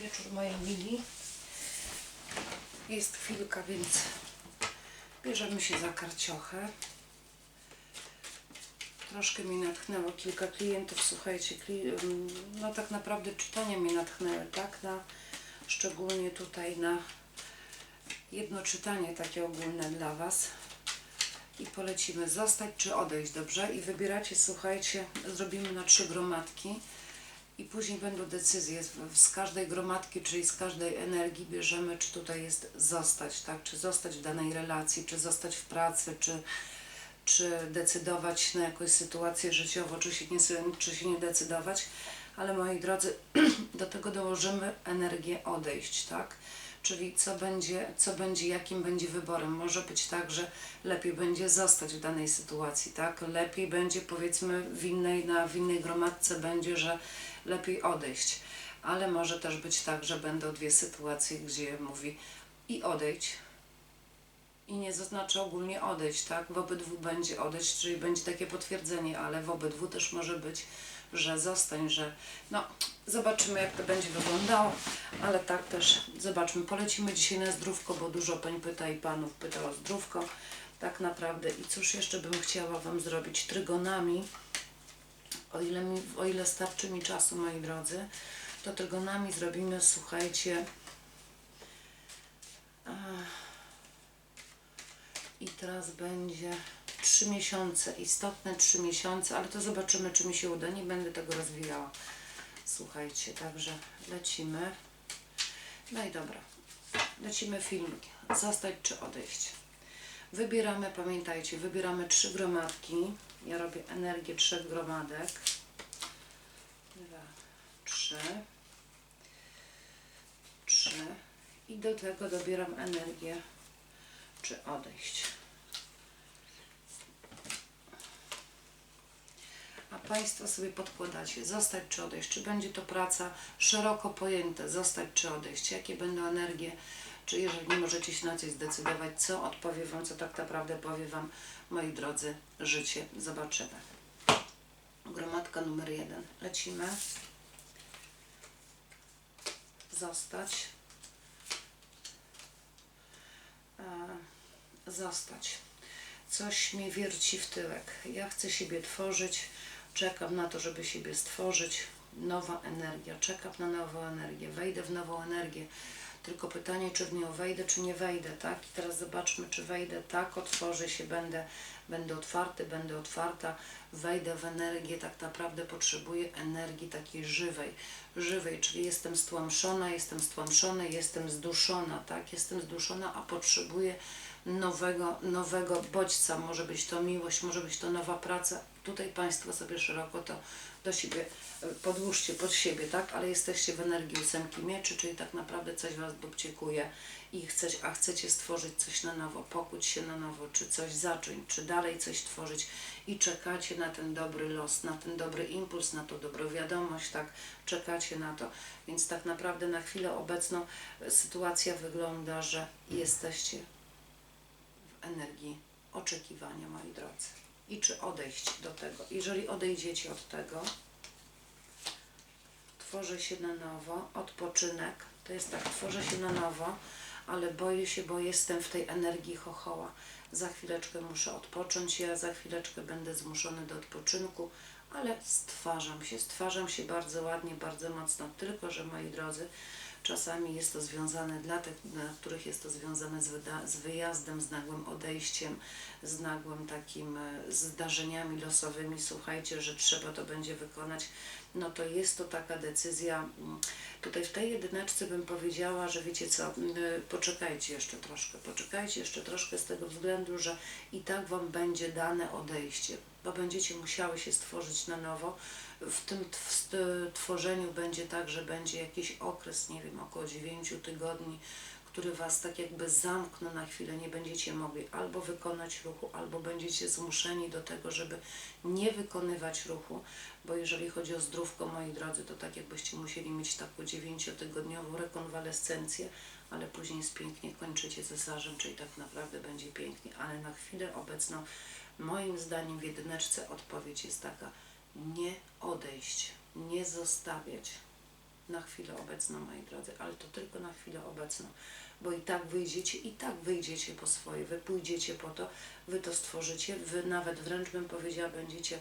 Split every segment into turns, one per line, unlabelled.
wieczór moi mili. Jest chwilka, więc bierzemy się za karciochę. Troszkę mi natchnęło kilka klientów, słuchajcie, ym, no tak naprawdę czytania mnie natchnęły, tak, na, szczególnie tutaj na jedno czytanie takie ogólne dla Was i polecimy zostać czy odejść, dobrze? I wybieracie, słuchajcie, zrobimy na trzy gromadki i później będą decyzje z, z każdej gromadki, czyli z każdej energii bierzemy, czy tutaj jest zostać, tak? Czy zostać w danej relacji, czy zostać w pracy, czy, czy decydować na jakąś sytuację życiową, czy się, nie, czy się nie decydować. Ale moi drodzy, do tego dołożymy energię odejść, tak? Czyli co będzie, co będzie, jakim będzie wyborem. Może być tak, że lepiej będzie zostać w danej sytuacji, tak? Lepiej będzie powiedzmy w innej, na w innej gromadce będzie, że lepiej odejść. Ale może też być tak, że będą dwie sytuacje, gdzie mówi i odejdź, i nie zaznaczy ogólnie odejść, tak? W obydwu będzie odejść, czyli będzie takie potwierdzenie, ale w obydwu też może być, że zostań, że no, zobaczymy jak to będzie wyglądało, ale tak też zobaczmy. Polecimy dzisiaj na zdrówko, bo dużo pań pyta i panów pyta o zdrówko, tak naprawdę. I cóż jeszcze bym chciała Wam zrobić trygonami, o ile, mi, o ile starczy mi czasu, moi drodzy, to trygonami zrobimy, słuchajcie, I teraz będzie 3 miesiące, istotne 3 miesiące, ale to zobaczymy, czy mi się uda. Nie będę tego rozwijała. Słuchajcie, także lecimy. No i dobra, lecimy filmiki. Zostać czy odejść. Wybieramy, pamiętajcie, wybieramy trzy gromadki. Ja robię energię trzech gromadek. Dwa, trzy. Trzy. I do tego dobieram energię czy odejść. Państwo sobie podkładacie, zostać czy odejść, czy będzie to praca szeroko pojęte, zostać czy odejść, jakie będą energie, czy jeżeli nie możecie się na coś zdecydować, co odpowie Wam, co tak naprawdę powie Wam, moi drodzy, życie. Zobaczymy. Gromadka numer jeden. Lecimy. Zostać. E, zostać. Coś mnie wierci w tyłek. Ja chcę siebie tworzyć, czekam na to, żeby siebie stworzyć. Nowa energia, czekam na nową energię, wejdę w nową energię. Tylko pytanie, czy w nią wejdę, czy nie wejdę, tak? I teraz zobaczmy, czy wejdę tak, otworzę się, będę, będę otwarty, będę otwarta, wejdę w energię, tak naprawdę potrzebuję energii takiej żywej, żywej, czyli jestem stłamszona, jestem stłamszony, jestem zduszona, tak? Jestem zduszona, a potrzebuję nowego, nowego bodźca, może być to miłość, może być to nowa praca. Tutaj Państwo sobie szeroko to do siebie e, podłóżcie pod siebie, tak? Ale jesteście w energii ósemki mieczy, czyli tak naprawdę coś Was dopciekuje i chcecie, a chcecie stworzyć coś na nowo, pokuć się na nowo, czy coś zacząć, czy dalej coś tworzyć i czekacie na ten dobry los, na ten dobry impuls, na tą dobrą wiadomość, tak? Czekacie na to. Więc tak naprawdę na chwilę obecną e, sytuacja wygląda, że jesteście energii oczekiwania, moi drodzy. I czy odejść do tego. Jeżeli odejdziecie od tego, tworzę się na nowo, odpoczynek, to jest tak, tworzę się na nowo, ale boję się, bo jestem w tej energii chochoła. Za chwileczkę muszę odpocząć, ja za chwileczkę będę zmuszony do odpoczynku, ale stwarzam się, stwarzam się bardzo ładnie, bardzo mocno, tylko że moi drodzy, Czasami jest to związane dla tych, dla których jest to związane z, z wyjazdem, z nagłym odejściem, z nagłym takim e, zdarzeniami losowymi. Słuchajcie, że trzeba to będzie wykonać. No to jest to taka decyzja. mm, Tutaj w tej jedyneczce bym powiedziała, że wiecie co, mm, poczekajcie jeszcze troszkę, poczekajcie jeszcze troszkę z tego względu, że i tak Wam będzie dane odejście, bo będziecie musiały się stworzyć na nowo, w tym tworzeniu będzie tak, że będzie jakiś okres, nie wiem, około 9 tygodni, który Was tak jakby zamkną na chwilę, nie będziecie mogli albo wykonać ruchu, albo będziecie zmuszeni do tego, żeby nie wykonywać ruchu, bo jeżeli chodzi o zdrówko, moi drodzy, to tak jakbyście musieli mieć taką 9-tygodniową rekonwalescencję, ale później jest pięknie, kończycie cesarzem, czyli tak naprawdę będzie pięknie, ale na chwilę obecną, moim zdaniem w jedyneczce odpowiedź jest taka, nie odejść, nie zostawiać. na chwilę obecną, moi drodzy, ale to tylko na chwilę obecną, bo i tak wyjdziecie, i tak wyjdziecie po swoje, wy pójdziecie po to, wy to stworzycie, wy nawet wręcz bym powiedziała, będziecie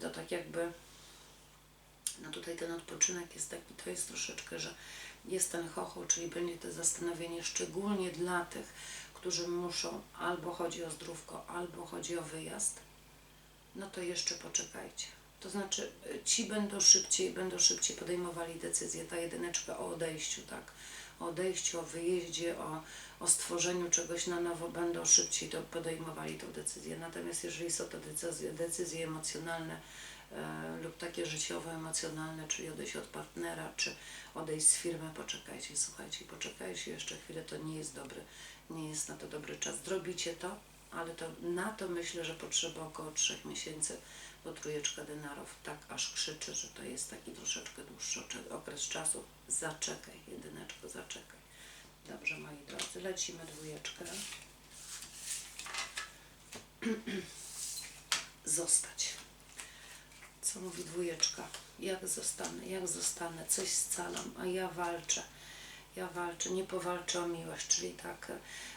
to tak jakby no tutaj ten odpoczynek jest taki, to jest troszeczkę, że jest ten chochoł, czyli będzie to zastanowienie szczególnie dla tych, którzy muszą, albo chodzi o zdrówko, albo chodzi o wyjazd, no to jeszcze poczekajcie. To znaczy, y, ci będą szybciej, będą szybciej podejmowali decyzję, ta jedyneczka o odejściu, tak? Odejściu, o wyjeździe, o, o stworzeniu czegoś na nowo, będą szybciej to podejmowali tą decyzję. Natomiast jeżeli są to decyzje, decyzje emocjonalne, e, lub takie życiowe, emocjonalne, czyli odejść od partnera, czy odejść z firmy, poczekajcie, słuchajcie, poczekajcie jeszcze chwilę, to nie jest dobry, nie jest na to dobry czas. Zrobicie to, ale to na to myślę, że potrzeba około trzech miesięcy, bo trójeczka denarów tak aż krzyczy, że to jest taki troszeczkę dłuższy okres czasu. Zaczekaj, jedyneczko, zaczekaj. Dobrze, moi drodzy, lecimy dwójeczkę. Zostać. Co mówi dwójeczka? Jak zostanę, jak zostanę, coś scalam, a ja walczę. Ja walczę, nie powalczę o miłość, czyli tak,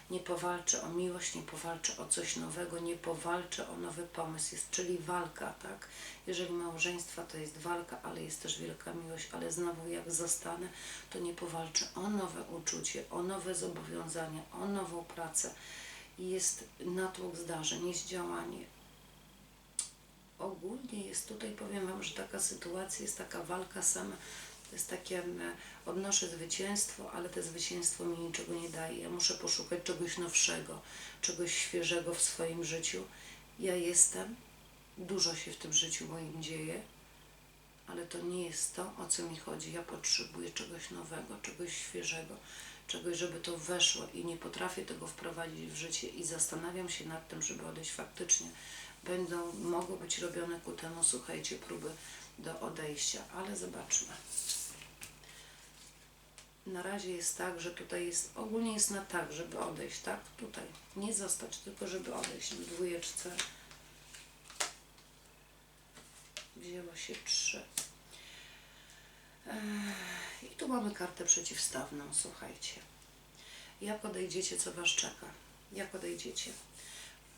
nie powalczę o miłość, nie powalczę o coś nowego, nie powalczę o nowy pomysł, jest, czyli walka, tak? Jeżeli małżeństwa to jest walka, ale jest też wielka miłość, ale znowu jak zostanę, to nie powalczę o nowe uczucie, o nowe zobowiązania, o nową pracę. Jest natłok zdarzeń, jest działanie, ogólnie jest tutaj, powiem Wam, że taka sytuacja jest taka walka sama. To jest takie, odnoszę zwycięstwo, ale to zwycięstwo mi niczego nie daje. Ja muszę poszukać czegoś nowszego, czegoś świeżego w swoim życiu. Ja jestem, dużo się w tym życiu moim dzieje, ale to nie jest to, o co mi chodzi. Ja potrzebuję czegoś nowego, czegoś świeżego, czegoś, żeby to weszło i nie potrafię tego wprowadzić w życie i zastanawiam się nad tym, żeby odejść faktycznie. Będą, mogą być robione ku temu, słuchajcie, próby do odejścia, ale zobaczmy. Na razie jest tak, że tutaj jest, ogólnie jest na tak, żeby odejść, tak? Tutaj. Nie zostać, tylko żeby odejść. W dwójeczce wzięło się trzy. I tu mamy kartę przeciwstawną, słuchajcie. Jak odejdziecie, co Was czeka? Jak odejdziecie?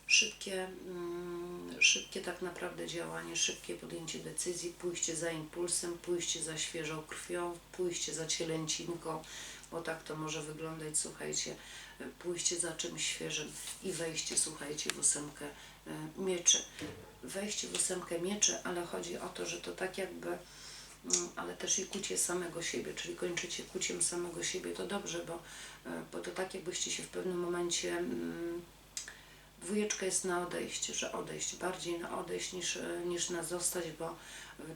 Szybkie, mm, szybkie tak naprawdę działanie, szybkie podjęcie decyzji, pójście za impulsem, pójście za świeżą krwią, pójście za cielęcinką, bo tak to może wyglądać, słuchajcie, pójście za czymś świeżym i wejście, słuchajcie, w ósemkę e, mieczy. Wejście w ósemkę mieczy, ale chodzi o to, że to tak jakby Mm, ale też i kucie samego siebie, czyli kończycie kuciem samego siebie, to dobrze, bo, e, bo to tak jakbyście się w pewnym momencie mm, dwójeczka jest na odejście, że odejść, bardziej na odejść niż, niż na zostać, bo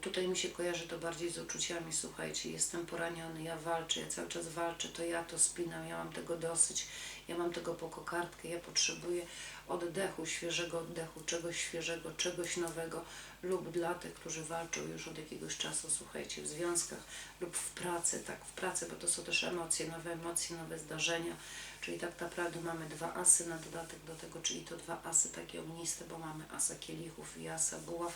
tutaj mi się kojarzy to bardziej z uczuciami, słuchajcie, jestem poraniony, ja walczę, ja cały czas walczę, to ja to spinam, ja mam tego dosyć, ja mam tego po kokardkę, ja potrzebuję oddechu, świeżego oddechu, czegoś świeżego, czegoś nowego lub dla tych, którzy walczą już od jakiegoś czasu, słuchajcie, w związkach lub w pracy, tak, w pracy, bo to są też emocje, nowe emocje, nowe zdarzenia, czyli tak naprawdę mamy dwa asy na dodatek do tego, czyli to dwa asy takie ogniste, bo mamy asa kielichów i asa buław.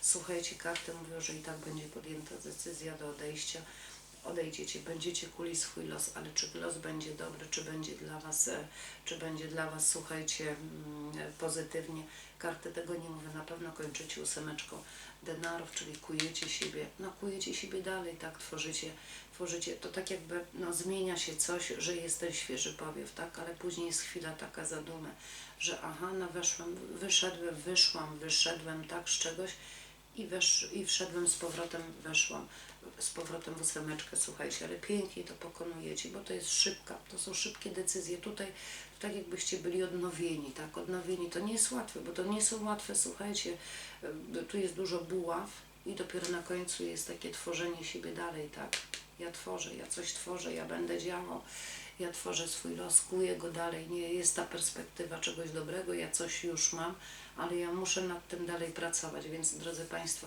Słuchajcie, karty mówią, że i tak będzie podjęta decyzja do odejścia, odejdziecie, będziecie kuli swój los, ale czy los będzie dobry, czy będzie dla Was, e, czy będzie dla Was, słuchajcie, mm, pozytywnie. Karty tego nie mówię, na pewno kończycie ósemeczką denarów, czyli kujecie siebie, no kujecie siebie dalej, tak, tworzycie, tworzycie, to tak jakby, no zmienia się coś, że jest ten świeży powiew, tak, ale później jest chwila taka zadumy, że aha, no weszłem, wyszedłem, wyszłam, wyszedłem, tak, z czegoś, i, wesz, i wszedłem z powrotem, weszłam z powrotem w ósemeczkę, słuchajcie, ale pięknie to pokonujecie, bo to jest szybka, to są szybkie decyzje. Tutaj tak jakbyście byli odnowieni, tak, odnowieni. To nie jest łatwe, bo to nie są łatwe, słuchajcie, y, tu jest dużo buław i dopiero na końcu jest takie tworzenie siebie dalej, tak. Ja tworzę, ja coś tworzę, ja będę działał, ja tworzę swój los, kuję go dalej, nie jest ta perspektywa czegoś dobrego, ja coś już mam, ale ja muszę nad tym dalej pracować, więc drodzy Państwo,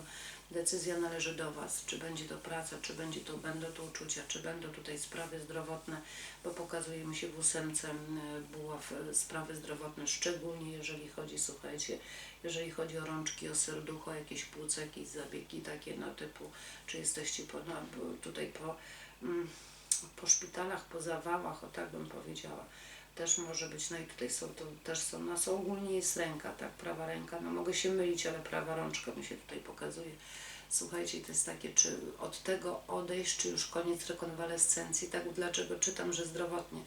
decyzja należy do Was, czy będzie to praca, czy będzie to, będą to uczucia, czy będą tutaj sprawy zdrowotne, bo pokazuje mi się w ósemce buław sprawy zdrowotne, szczególnie jeżeli chodzi, słuchajcie, jeżeli chodzi o rączki, o serducho, jakieś płuce, jakieś zabiegi takie, no typu, czy jesteście po, no, tutaj po mm, po szpitalach, po zawałach, o tak bym powiedziała. Też może być, no i tutaj są, to też są, no są ogólnie jest ręka, tak, prawa ręka, no mogę się mylić, ale prawa rączka mi się tutaj pokazuje. Słuchajcie, to jest takie, czy od tego odejść, czy już koniec rekonwalescencji, tak, dlaczego czytam, że zdrowotnie,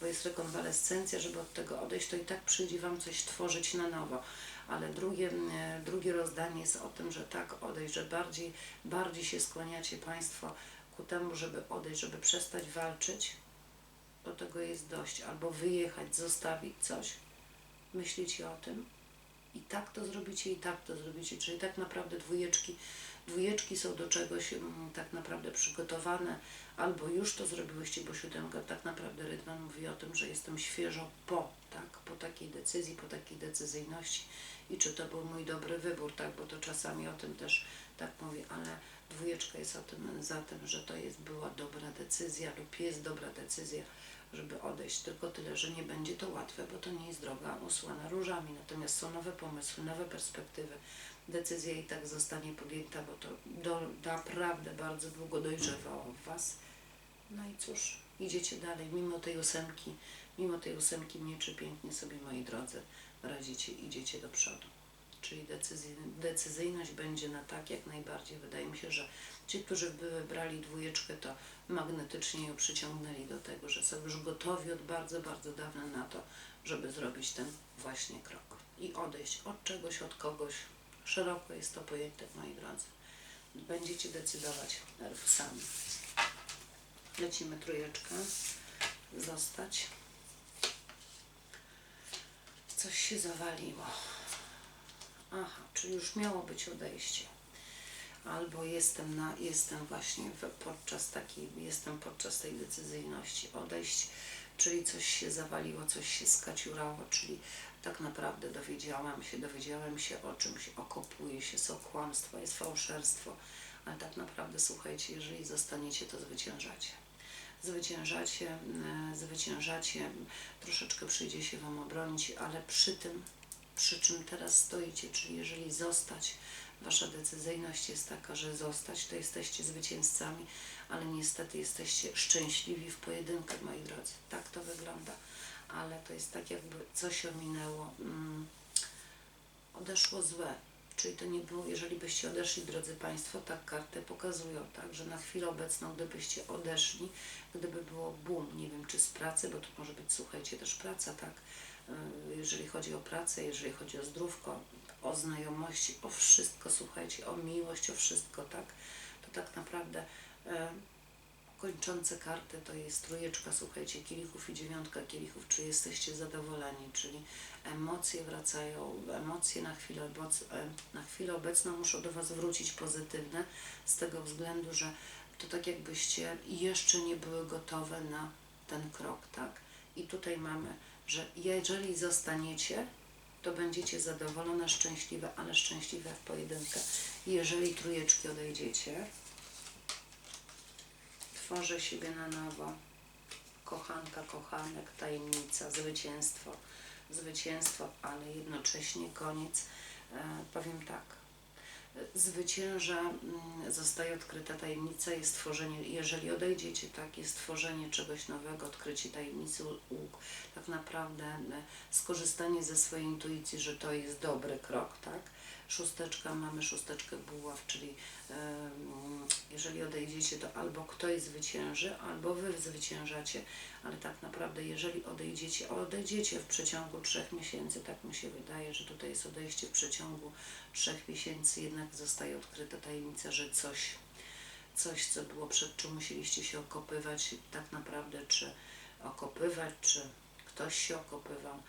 bo jest rekonwalescencja, żeby od tego odejść, to i tak przyjdzie Wam coś tworzyć na nowo. Ale drugie, e, drugie rozdanie jest o tym, że tak odejść, że bardziej, bardziej się skłaniacie Państwo ku temu, żeby odejść, żeby przestać walczyć, do tego jest dość, albo wyjechać, zostawić coś, myślicie o tym. I tak to zrobicie, i tak to zrobicie, czyli tak naprawdę dwójeczki, dwójeczki są do czegoś mm, tak naprawdę przygotowane, albo już to zrobiłyście, bo siódemka tak naprawdę Rydwan mówi o tym, że jestem świeżo po, tak, po takiej decyzji, po takiej decyzyjności. I czy to był mój dobry wybór, tak, bo to czasami o tym też tak mówię, ale dwójeczka jest o tym za tym, że to jest była dobra decyzja lub jest dobra decyzja, żeby odejść. Tylko tyle, że nie będzie to łatwe, bo to nie jest droga usłana różami. Natomiast są nowe pomysły, nowe perspektywy. Decyzja i tak zostanie podjęta, bo to do, naprawdę bardzo długo dojrzewało w Was. No i cóż, idziecie dalej, mimo tej ósemki, mimo tej ósemki mieczy pięknie sobie, moi drodzy, radzicie, idziecie do przodu. Czyli decyzyjność będzie na tak jak najbardziej. Wydaje mi się, że ci, którzy by wybrali dwójeczkę, to magnetycznie ją przyciągnęli do tego, że są już gotowi od bardzo, bardzo dawna na to, żeby zrobić ten właśnie krok i odejść od czegoś, od kogoś. Szeroko jest to pojęte, moi drodzy. Będziecie decydować sami. Lecimy trójeczkę. Zostać. Coś się zawaliło. Aha, czyli już miało być odejście. Albo jestem na, jestem właśnie podczas takiej, jestem podczas tej decyzyjności. Odejść, czyli coś się zawaliło, coś się skaciurało, czyli tak naprawdę dowiedziałam się, dowiedziałem się o czymś, okopuje się, są kłamstwa, jest fałszerstwo, ale tak naprawdę słuchajcie, jeżeli zostaniecie, to zwyciężacie. Zwyciężacie, e, zwyciężacie, troszeczkę przyjdzie się Wam obronić, ale przy tym, przy czym teraz stoicie, czyli jeżeli zostać, Wasza decyzyjność jest taka, że zostać, to jesteście zwycięzcami, ale niestety jesteście szczęśliwi w pojedynkach, moi drodzy. Tak to wygląda, ale to jest tak jakby coś ominęło, mm, odeszło złe, Czyli to nie było, jeżeli byście odeszli, drodzy Państwo, tak karty pokazują, tak, że na chwilę obecną, gdybyście odeszli, gdyby było boom, nie wiem, czy z pracy, bo to może być, słuchajcie, też praca, tak, jeżeli chodzi o pracę, jeżeli chodzi o zdrówko, o znajomości, o wszystko, słuchajcie, o miłość, o wszystko, tak, to tak naprawdę e, kończące karty to jest trójeczka, słuchajcie, kielichów i dziewiątka kielichów, czy jesteście zadowoleni, czyli emocje wracają, emocje na chwilę, e, na chwilę obecną muszą do Was wrócić pozytywne, z tego względu, że to tak jakbyście jeszcze nie były gotowe na ten krok, tak? I tutaj mamy, że jeżeli zostaniecie, to będziecie zadowolone, szczęśliwe, ale szczęśliwe w pojedynkę. Jeżeli trójeczki odejdziecie, tworzę siebie na nowo. Kochanka, kochanek, tajemnica, zwycięstwo. Zwycięstwo, ale jednocześnie koniec. E, powiem tak. Zwycięża, mm, zostaje odkryta tajemnica, jest tworzenie, jeżeli odejdziecie, tak, jest tworzenie czegoś nowego, odkrycie tajemnicy, tak naprawdę e, skorzystanie ze swojej intuicji, że to jest dobry krok, tak, szósteczka, mamy szósteczkę buław, czyli jeżeli odejdziecie, to albo ktoś zwycięży, albo wy zwyciężacie, ale tak naprawdę jeżeli odejdziecie, odejdziecie w przeciągu trzech miesięcy, tak mi się wydaje, że tutaj jest odejście w przeciągu trzech miesięcy, jednak zostaje odkryta tajemnica, że coś, coś co było przed czym musieliście się okopywać, tak naprawdę czy okopywać, czy ktoś się okopywał,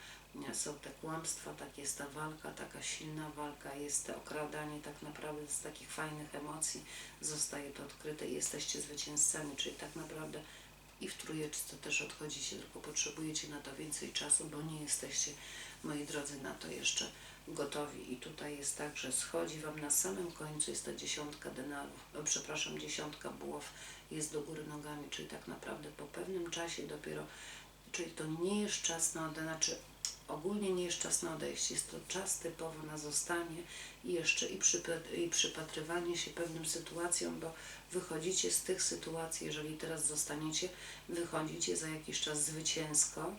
są te kłamstwa, tak jest ta walka, taka silna walka, jest to okradanie tak naprawdę z takich fajnych emocji, zostaje to odkryte i jesteście zwycięzcami, czyli tak naprawdę i w trójeczce też odchodzicie, tylko potrzebujecie na to więcej czasu, bo nie jesteście, moi drodzy, na to jeszcze gotowi. I tutaj jest tak, że schodzi Wam na samym końcu, jest ta dziesiątka denarów, o, przepraszam, dziesiątka buław jest do góry nogami, czyli tak naprawdę po pewnym czasie dopiero, czyli to nie jest czas na, znaczy ogólnie nie jest czas na odejście, jest to czas typowo na zostanie i jeszcze i, i przypatrywanie się pewnym sytuacjom, bo wychodzicie z tych sytuacji, jeżeli teraz zostaniecie, wychodzicie za jakiś czas zwycięsko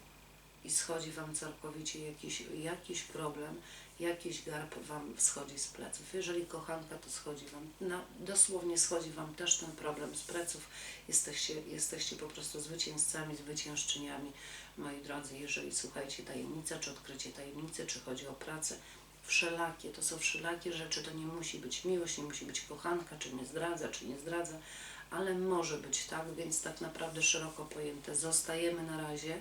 i schodzi Wam całkowicie jakiś, jakiś problem, jakiś garb Wam schodzi z pleców. Jeżeli kochanka, to schodzi Wam, no, dosłownie schodzi Wam też ten problem z pleców. Jesteście, jesteście po prostu zwycięzcami, zwyciężczyniami, moi drodzy. Jeżeli słuchajcie tajemnica, czy odkrycie tajemnicy, czy chodzi o pracę, wszelakie, to są wszelakie rzeczy, to nie musi być miłość, nie musi być kochanka, czy nie zdradza, czy nie zdradza, ale może być tak, więc tak naprawdę szeroko pojęte. Zostajemy na razie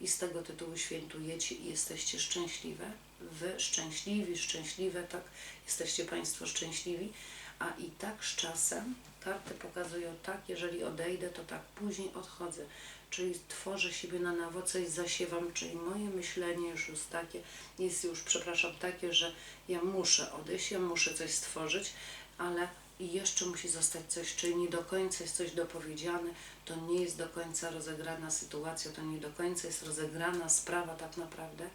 i z tego tytułu świętujecie i jesteście szczęśliwe. Wy szczęśliwi, szczęśliwe, tak, jesteście Państwo szczęśliwi, a i tak z czasem karty pokazują tak, jeżeli odejdę, to tak później odchodzę. Czyli tworzę siebie na nowo, coś zasiewam, czyli moje myślenie już jest takie, jest już, przepraszam, takie, że ja muszę odejść, ja muszę coś stworzyć, ale i jeszcze musi zostać coś, czyli nie do końca jest coś dopowiedziane, to nie jest do końca rozegrana sytuacja, to nie do końca jest rozegrana sprawa tak naprawdę.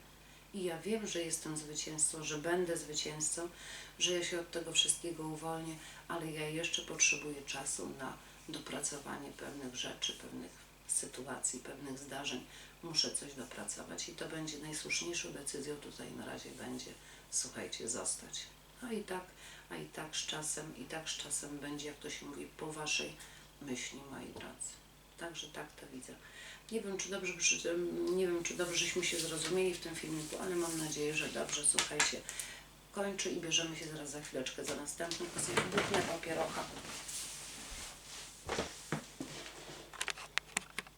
I ja wiem, że jestem zwycięzcą, że będę zwycięzcą, że ja się od tego wszystkiego uwolnię, ale ja jeszcze potrzebuję czasu na dopracowanie pewnych rzeczy, pewnych sytuacji, pewnych zdarzeń. Muszę coś dopracować i to będzie najsłuszniejszą decyzją tutaj na razie będzie, słuchajcie, zostać. A i tak, a i tak z czasem, i tak z czasem będzie, jak to się mówi, po waszej myśli, moi drodzy. Także tak to widzę. Nie wiem, czy dobrze, przy- nie wiem, czy dobrze żeśmy się zrozumieli w tym filmiku, ale mam nadzieję, że dobrze. Słuchajcie, kończę i bierzemy się zaraz za chwileczkę za następny. Buchnę papierocha.